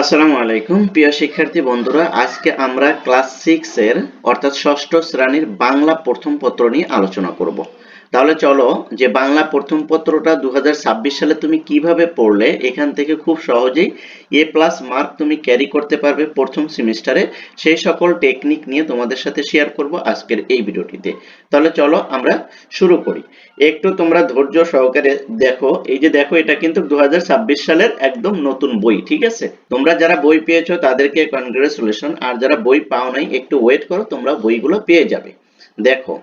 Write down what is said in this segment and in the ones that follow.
আসসালামু আলাইকুম। প্রিয় শিক্ষার্থী বন্ধুরা, আজকে আমরা ক্লাস সিক্স এর, অর্থাৎ ষষ্ঠ শ্রেণির বাংলা প্রথম পত্র নিয়ে আলোচনা করব। তাহলে চলো যে বাংলা প্রথম পত্রটা দুহাজার ছাব্বিশ সালে তুমি কীভাবে পড়লে, এখান থেকে খুব সহজেই এ প্লাস মার্ক তুমি ক্যারি করতে পারবে প্রথম সেমিস্টারে সেই সকল টেকনিক নিয়ে তোমাদের সাথে শেয়ার করব আজকের এই ভিডিওটিতে। তাহলে চলো আমরা শুরু করি। একটু তোমরা ধৈর্য সহকারে দেখো। এই যে দেখো, এটা কিন্তু দু হাজার ছাব্বিশ সালের একদম নতুন বই, ঠিক আছে? তোমরা যারা বই পেয়েছ তাদেরকে কনগ্রেচুলেশন আর যারা বই পাও নাই, একটু ওয়েট করো, তোমরা বইগুলো পেয়ে যাবে। দেখো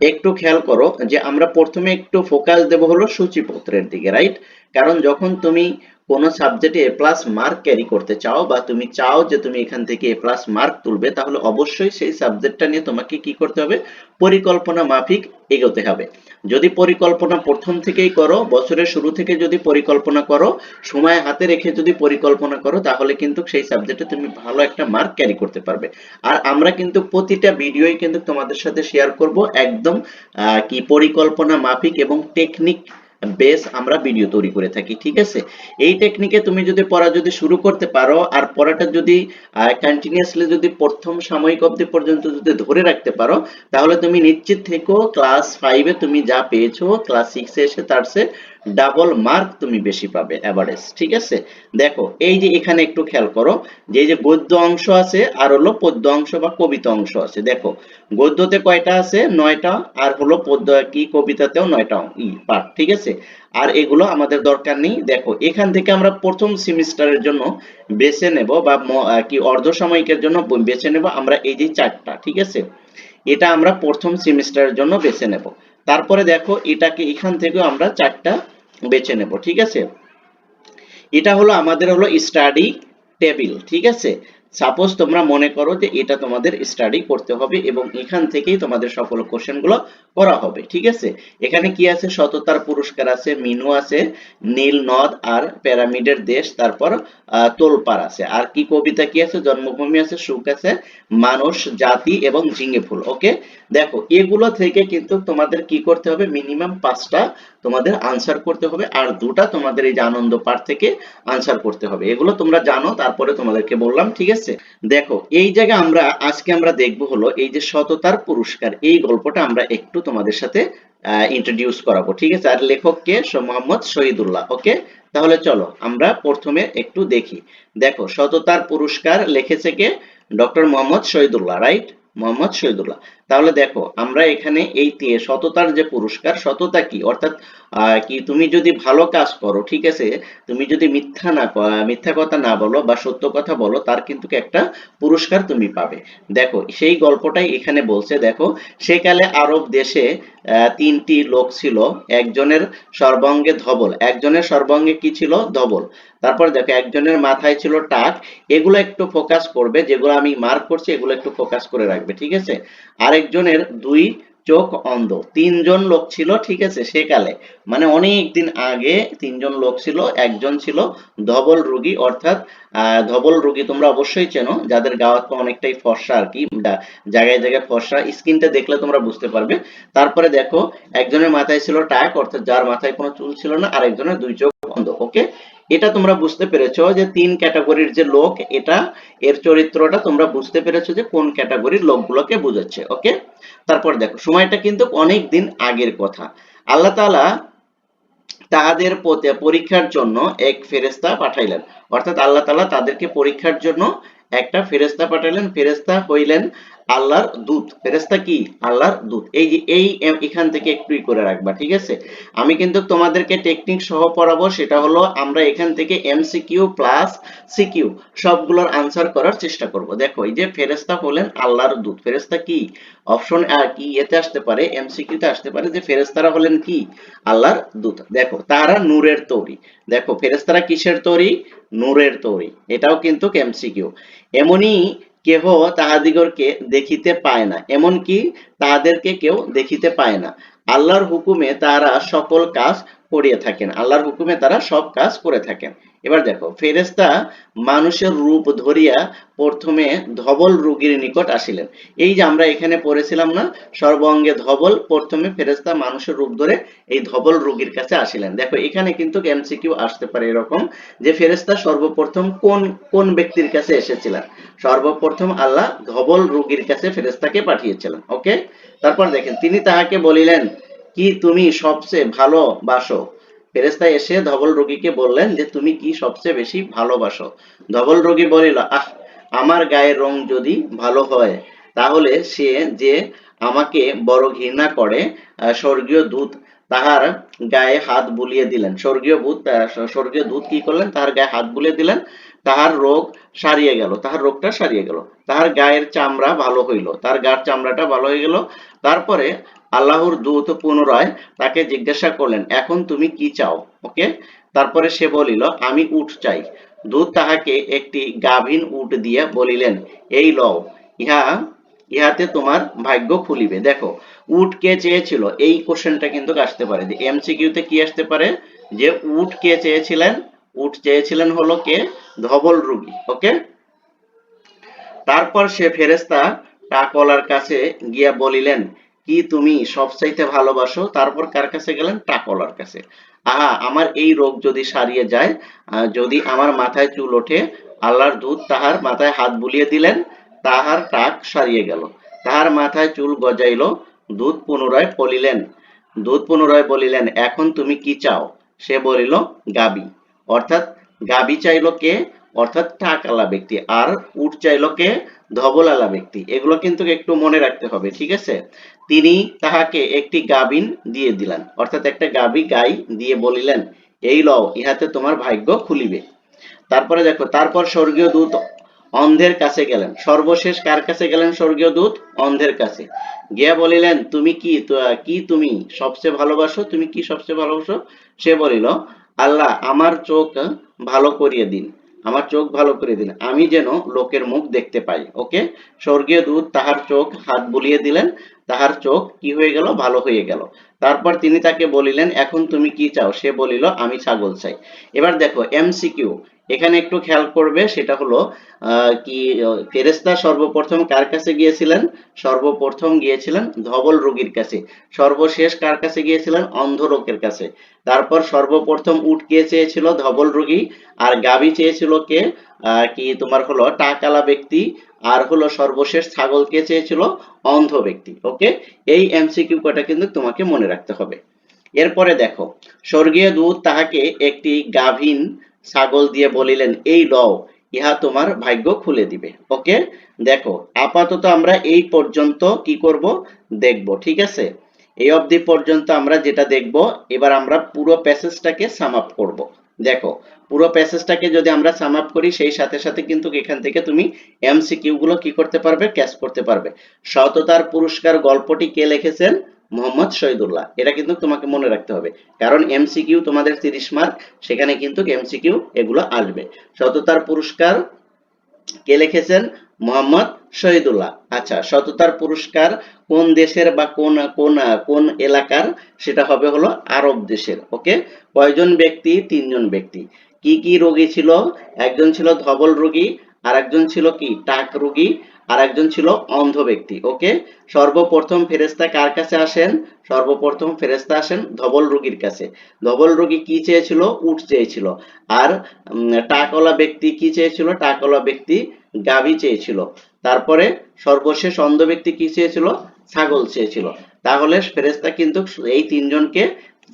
একটু খেয়াল করো যে আমরা প্রথমে একটু ফোকাস দেব হলো সূচিপত্রের দিকে রাইট কারণ যখন তুমি কোনো সাবজেক্টে এ প্লাস মার্ক ক্যারি করতে চাও বা তুমি চাও যে তুমি এখান থেকে এ প্লাস মার্ক তুলবে, তাহলে অবশ্যই সেই সাবজেক্টটা নিয়ে তোমাকে কি করতে হবে? পরিকল্পনা মাফিক এগোতে হবে। যদি পরিকল্পনা প্রথম থেকেই করো, বছরের শুরু থেকে যদি পরিকল্পনা করো, সময় হাতে রেখে যদি পরিকল্পনা করো, তাহলে কিন্তু সেই সাবজেক্টে তুমি ভালো একটা মার্ক ক্যারি করতে পারবে। আর আমরা কিন্তু প্রতিটা ভিডিওই কিন্তু তোমাদের সাথে শেয়ার করব একদম কি পরিকল্পনা মাফিক এবং টেকনিক বেস আমরা ভিডিও তৈরি করে থাকি, ঠিক আছে? এই টেকনিকে তুমি যদি পড়া যদি শুরু করতে পারো, আর পড়াটা যদি কন্টিনিউয়াসলি যদি প্রথম সাময়িক অবধি পর্যন্ত যদি ধরে রাখতে পারো, তাহলে তুমি নিশ্চিত থেকো ক্লাস ফাইভে তুমি যা পেয়েছ ক্লাস সিক্সে এসে তার সে ডাবল মার্ক তুমি বেশি পাবে এভারেজ ঠিক আছে? দেখো, এই যে এখানে একটু খেয়াল করো, যে যে গদ্য অংশ আছে, আর হলো পদ্য অংশ বা কবিতা অংশ আছে, দেখো, গদ্যতে কয়টা আছে? নয়টা, আর হলো পদ্য কি কবিতাতেও নয়টা ই পার্ট ঠিক আছে? আর এগুলো আমাদের দরকার নেই, দেখো, এখান থেকে আমরা প্রথম সেমিস্টারের জন্য বেছে নেব, বা কি অর্ধ সাময়িকের জন্য বেছে নেব আমরা এই যে চারটা, ঠিক আছে? এটা আমরা প্রথম সেমিস্টারের জন্য বেছে নেব। তারপরে দেখো, এটাকে এখান থেকেও আমরা চারটা বেছে নেব ঠিক আছে? এটা হলো আমাদের হলো স্টাডি টেবিল ঠিক আছে? সাপোজ তোমরা মনে করো যে এটা তোমাদের স্টাডি করতে হবে এবং এখান থেকেই তোমাদের সকল কোশ্চেনগুলো করা হবে ঠিক আছে? এখানে কি আছে? সততার পুরস্কার আছে মিনু আছে নীল নদ আর প্যারামিডের দেশ তারপর আহ, তোলপাড় আছে। আর কি কবিতা কি আছে? জন্মভূমি আছে সুখ আছে মানুষ জাতি এবং ঝিঙে ফুল ওকে দেখো এগুলো থেকে কিন্তু তোমাদের কি করতে হবে? মিনিমাম পাঁচটা তোমাদের আনসার করতে হবে আর দুটা তোমাদের এই যে আনন্দ পাঠ থেকে আনসার করতে হবে। এগুলো তোমরা জানো তারপরে তোমাদেরকে বললাম ঠিক আছে? দেখো, এই জায়গায় আমরা, আজকে আমরা দেখব হলো এই যে সততার পুরস্কার, এই গল্পটা আমরা একটু তোমাদের সাথে ইন্ট্রোডিউস করাবো, ঠিক আছে? আর লেখক কে? মোহাম্মদ শহীদুল্লাহ ওকে তাহলে চলো, আমরা প্রথমে একটু দেখি। দেখো, সততার পুরস্কার লিখেছে কে? Doctor Muhammad Shahidullah right Muhammad Shahidullah. তাহলে দেখো, আমরা এখানে এই সততার যে পুরস্কার, সততা কি? অর্থাৎ কি তুমি যদি ভালো কাজ করো, ঠিক আছে? তুমি যদি মিথ্যা না মিথ্যা কথা না বলো বা সত্য কথা বলো, তার কিন্তু একটা পুরস্কার তুমি পাবে। দেখো, সেই গল্পটাই এখানে বলছে, দেখো, সেকালে আরব দেশে তিনটি লোক ছিল, একজনের সর্বাঙ্গে ধবল, একজনের সর্বাঙ্গে কি ছিল? ধবল। তারপর দেখো, একজনের মাথায় ছিল টাক, এগুলো একটু ফোকাস করবে, যেগুলো আমি মার্ক করছি, এগুলো একটু ফোকাস করে রাখবে, ঠিক আছে? আরেকজনের দুই চোখ অন্ধ। তিনজন লোক ছিল, ঠিক আছে সেকালে মানে অনেক দিন আগে তিনজন লোক ছিল, একজন ছিল ধবল রোগী, অর্থাৎ ধবল রোগী তোমরা অবশ্যই চেনো, যাদের গাওয়াত অনেকটাই ফর্সা আর কি জায়গায় জায়গায় ফর্সা, স্কিনটা দেখলে তোমরা বুঝতে পারবে। তারপরে দেখো, একজনের মাথায় ছিল টাক, অর্থাৎ যার মাথায় কোনো চুল ছিল না, আরেকজনের দুই চোখ অন্ধ, ওকে? এটা তোমরা বুঝতে পেরেছ যে তিন ক্যাটাগরির যে লোক, এটা এর চরিত্রটা তোমরা বুঝতে পেরেছ যে কোন ক্যাটাগরির লোকগুলোকে বোঝাচ্ছে, ওকে? তারপর দেখো, সময়টা কিন্তু অনেক দিন আগের কথা। আল্লাহ তাআলা তাহাদের পরীক্ষার জন্য এক ফেরেশতা পাঠাইলেন। অর্থাৎ আল্লাহ তাআলা তাদেরকে পরীক্ষার জন্য একটা ফেরেশতা পাঠাইলেন। ফেরেশতা হইলেন আল্লাহর দূত, ফেরেশতা কি? আল্লাহর দূত। এই যে এই এখান থেকে একটু করে রাখবা, ঠিক আছে? আমি কিন্তু তোমাদেরকে টেকনিক সহ পড়াবো, সেটা হলো আমরা এখান থেকে এমসিকিউ প্লাস সিকিউ সবগুলোর আনসার করার চেষ্টা করব। দেখো, এই যে ফেরেশতা হলেন আল্লাহর দূত। ফেরেশতা কি? অপশন কি? এতে আসতে পারে এমসিকিউ তে আসতে পারে যে ফেরেশতারা হলেন কি? আল্লাহর দূত। দেখো, তারা নূরের তৈরি। দেখো, ফেরেশতারা কিসের তৈরি? নূরের তৈরি। এটাও কিন্তু এমসিকিউ এমনই কেহ তাহাদিগরকে দেখিতে পায় না এমন কি তাহাদেরকে কেউ দেখিতে পায় না। আল্লাহর হুকুমে তারা সকল কাজ করিয়া থাকেন, আল্লাহর হুকুমে তারা সব কাজ করে থাকেন। এবার দেখো ফেরেস্তা মানুষের রূপ ধরিয়া প্রথমে ধবল রোগীর নিকট আসিলেন। এই যে আমরা এখানে পড়েছিলাম না, সর্বঙ্গে ধবল, প্রথমে ফেরেস্তা মানুষের রূপ ধরে এই ধবল রোগীর কাছে আসিলেন। দেখো, এখানে কিন্তু এমসিকিউ আসতে পারে এরকম যে ফেরেস্তা সর্বপ্রথম কোন কোন ব্যক্তির কাছে এসেছিলেন? সর্বপ্রথম আল্লাহ ধবল রোগীর কাছে ফেরেস্তাকে পাঠিয়েছিলেন ওকে তারপর দেখেন, তিনি তাহাকে বলিলেন, কি তুমি সবচেয়ে ভালোবাসো ফেরেস্তা এসে ধবল রোগীকে বললেন যে, তুমি কি সবচেয়ে বেশি ভালোবাসো? ধবল রোগী বলিল, আহ, আমার গায়ের রং যদি ভালো হয়, তাহলে সে যে আমাকে বড় ঘৃণা করে স্বর্গীয় দূত তাহার গায়ে হাত বুলিয়ে দিলেন। স্বর্গীয় ভূত স্বর্গীয় দূত কি করলেন? তাহার গায়ে হাত বুলিয়ে দিলেন, তাহার রোগ সারিয়ে গেল, তাহার রোগটা সারিয়ে গেল। তাহার গায়ের চামড়া ভালো হইল তার গার চামড়াটা ভালো হয়ে গেল। তারপরে আল্লাহর দূত পুনরায় তাকে জিজ্ঞাসা করলেন, এখন তুমি কি চাও? ওকে? তারপরে সে বলিল, আমি উট চাই। দূত তাহাকে একটি গাভীন উট দিয়া বলিলেন, এই লও, ইহা, ইহাতে তোমার ভাগ্য খুলিবে দেখো, উট কে চেয়েছিল? এই কোশ্চেনটা কিন্তু আসতে পারে। যে এমসিকিউতে কি আসতে পারে? যে উট কে চেয়েছিলেন? উট চেয়েছিলেন হলো কে? ধবল রুগী, ওকে? তারপর সে ফেরেস্তা টাকলার কাছে গিয়া বলিলেন কি তুমি সবচাইতে ভালোবাসো? তারপর কার কাছে গেলেন? টাকলার কাছে। আহা, আমার এই রোগ যদি সারিয়ে যায় যদি আমার মাথায় চুল ওঠে, আল্লাহর দূত তাহার মাথায় হাত বুলিয়ে দিলেন, তাহার টাক সারিয়ে গেল। তাহার মাথায় চুল গজাইল দুধ পুনরায় বলিলেন দুধ পুনরায় বলিলেন, এখন তুমি কি চাও? সে বলিল, গাবি। অর্থাৎ গাবি চাইলো কে? অর্থাৎ টাকালা ব্যক্তি। আর উট চাইলো কে? ধবলালা ব্যক্তি। এগুলো কিন্তু একটু মনে রাখতে হবে, ঠিক আছে? তিনি তাহাকে একটি গাবিন দিয়ে দিলেন। অর্থাৎ একটা গাবি গাই দিয়ে বলিলেন, এই লও, ইহাতে তোমার ভাগ্য খুলিবে। তারপরে দেখো, তারপর স্বর্গীয় দূত অন্ধের কাছে গেলেন। সর্বশেষ কার কাছে গেলেন স্বর্গীয় দূত? অন্ধের কাছে। গিয়া বলিলেন, তুমি কি কি তুমি সবচেয়ে ভালোবাসো? তুমি কি সবচেয়ে ভালোবাসো? সে বলিল, আল্লাহ আমার চোখ ভালো করিয়ে দিন। আমার চোখ ভালো করে দিন আমি যেন লোকের মুখ দেখতে পাই, ওকে? স্বর্গীয় দূত তাহার চোখ হাত বুলিয়ে দিলেন। তাহার চোখ কি হয়ে গেল? ভালো হয়ে গেল। তারপর তিনি তাকে বলিলেন এখন তুমি কি চাও? সে বলিল আমি ছাগল চাই। এবার দেখো এমসিকিউ। এখানে একটু খেয়াল করবে সেটা হলো কি আহ, ফেরেশতা সর্বপ্রথম কার কাছে গিয়েছিলেন? সর্বপ্রথম গিয়েছিলেন ধবল রোগীর কাছে। সর্বশেষ কার কাছে গিয়েছিলেন? অন্ধ রোগের কাছে। তারপর সর্বপ্রথম উট কে চেয়েছিল? ধবল রোগী। আর গাবি চেয়েছিল কে? কি তোমার হলো টাকালা ব্যক্তি। আর হলো সর্বশেষ ছাগল কে চেয়েছিল? অন্ধ ব্যক্তি। ওকে? এই এমসিকিউ কটা কিন্তু তোমাকে মনে রাখতে হবে। এরপরে দেখো, স্বর্গীয় দূত তাহাকে একটি গাভীন ছাগল দিয়ে বলিলেন, এই লও, ইহা তোমার ভাগ্য খুলে দিবে। ওকে, দেখো, আপাতত আমরা এই পর্যন্ত কি করব? দেখব, ঠিক আছে? এই অবধি পর্যন্ত আমরা যেটা দেখব, এবার আমরা পুরো প্যাসেজটাকে সাম আপ করব। দেখো, পুরো প্যাসেজটাকে যদি আমরা সাম আপ করি, সেই সাথে সাথে কিন্তু এখান থেকে তুমি এমসিকিউ গুলো কি করতে পারবে? ক্যাচ করতে পারবে। সততার পুরস্কার গল্পটি কে লিখেছেন? মোহাম্মদ শহীদুল্লাহ। এটা কিন্তু তোমাকে মনে রাখতে হবে। কারণ এমসিকিউ তোমাদের তিরিশ মার্ক সেখানে কিন্তু এমসিকিউ এগুলো আসবে। সততার পুরস্কার কে লিখেছেন? মোহাম্মদ শহীদুল্লাহ। আচ্ছা সততার পুরস্কার কোন দেশের বা কোন কোন কোন এলাকার? সেটা হবে হলো আরব দেশের, ওকে? কয়জন ব্যক্তি? তিনজন ব্যক্তি। কি কি রোগী ছিল? একজন ছিল ধবল রোগী আর একজন ছিল কি? টাক রোগী আর একজন ছিল অন্ধ ব্যক্তি। ওকে? সর্বপ্রথম ফেরেস্তা কার কাছে আসেন? সর্বপ্রথম ফেরেস্তা আসেন ধবল রোগীর কাছে। ধবল রোগী কি চেয়েছিল? উট চেয়েছিল। আর টাকওয়ালা ব্যক্তি কি চেয়েছিল? টাকওয়ালা ব্যক্তি গাভী চেয়েছিল। তারপরে সর্বশেষ অন্ধ ব্যক্তি কি চেয়েছিল? ছাগল চেয়েছিল। তাহলে ফেরেস্তা কিন্তু এই তিনজনকে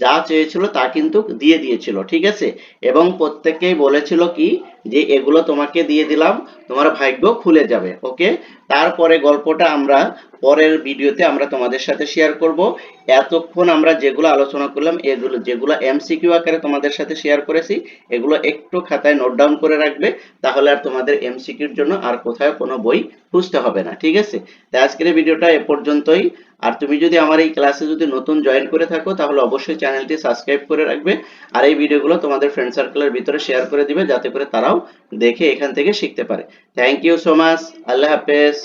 যা চেয়েছিল তা কিন্তু দিয়ে দিয়েছিল, ঠিক আছে? এবং প্রত্যেককেই বলেছিল কি? যে এগুলো তোমাকে দিয়ে দিলাম, তোমার ভাগ্য খুলে যাবে ওকে তারপরে গল্পটা আমরা পরের ভিডিওতে আমরা তোমাদের সাথে শেয়ার করব। এতক্ষণ আমরা যেগুলো আলোচনা করলাম, এগুলো যেগুলো এমসিকিউ আকারে তোমাদের সাথে শেয়ার করেছি, এগুলো একটু খাতায় নোট ডাউন করে রাখবে, তাহলে আর তোমাদের এমসিকিউর জন্য আর কোথাও কোনো বই খুঁজতে হবে না, ঠিক আছে? তাই আজকের ভিডিওটা এ পর্যন্তই। আর তুমি যদি আমার এই ক্লাসে যদি নতুন জয়েন করে থাকো, তাহলে অবশ্যই চ্যানেলটি সাবস্ক্রাইব করে রাখবে, আর এই ভিডিওগুলো তোমাদের ফ্রেন্ড সার্কেলের ভিতরে শেয়ার করে দিবে, যাতে করে তারাও দেখে এখান থেকে শিখতে পারে। থ্যাংক ইউ সো মাচ আল্লাহ হাফেজ।